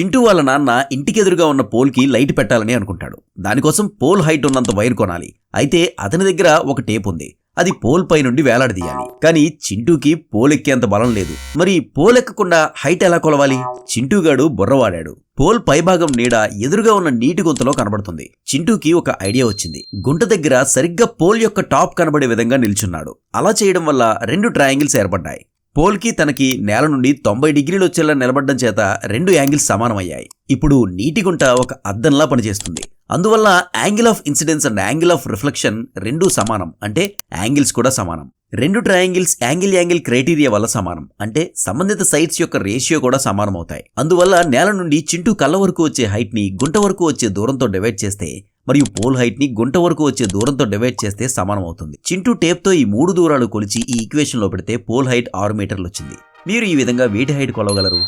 చింటూ వాళ్ళ నాన్న ఇంటికి ఎదురుగా ఉన్న పోల్కి లైట్ పెట్టాలని అనుకుంటాడు. దానికోసం పోల్ హైట్ ఉన్నంత వైర్ కొనాలి. అయితే అతని దగ్గర ఒక టేప్ ఉంది. అది పోల్ పై నుండి వేలాడదీయాలి. కానీ చింటూకి పోల్ ఎక్కేంత బలం లేదు. మరి పోల్ ఎక్కకుండా హైట్ ఎలా కొలవాలి? చింటూగాడు బుర్రవాడాడు. పోల్ పైభాగం నీడ ఎదురుగా ఉన్న నీటి గుంతలో కనబడుతుంది. చింటూకి ఒక ఐడియా వచ్చింది. గుంట దగ్గర సరిగ్గా పోల్ యొక్క టాప్ కనబడే విధంగా నిల్చున్నాడు. అలా చేయడం వల్ల రెండు ట్రయాంగిల్స్ ఏర్పడ్డాయి. పోల్కి తనకి నేల నుండి తొంభై డిగ్రీలు వచ్చేలా నిలబడడం చేత రెండు యాంగిల్స్ సమానమయ్యాయి. ఇప్పుడు నీటి గుంట ఒక అద్దంలా పనిచేస్తుంది. అందువల్ల angle of incidence and angle of reflection రెండూ సమానం. అంటే యాంగిల్స్ కూడా సమానం. రెండు ట్రయాంగిల్స్ యాంగిల్ యాంగిల్ క్రైటీరియా వల్ల సమానం. అంటే సంబంధిత సైట్స్ యొక్క రేషియో కూడా సమానం అవుతాయి అందువల్ల నేల నుండి చింటూ కళ్ళ వరకు వచ్చే హైట్ని గుంట వరకు వచ్చే దూరంతో డివైడ్ చేస్తే మరియు పోల్ హైట్ని గుంట వరకు వచ్చే దూరంతో డివైడ్ చేస్తే సమానం అవుతుంది చింటూ టేప్తో ఈ మూడు దూరాలు కొలిచి ఈ ఈక్వేషన్లో పెడితే పోల్ హైట్ ఆరు మీటర్లు వచ్చింది. మీరు ఈ విధంగా వీటి హైట్ కొలవగలరు?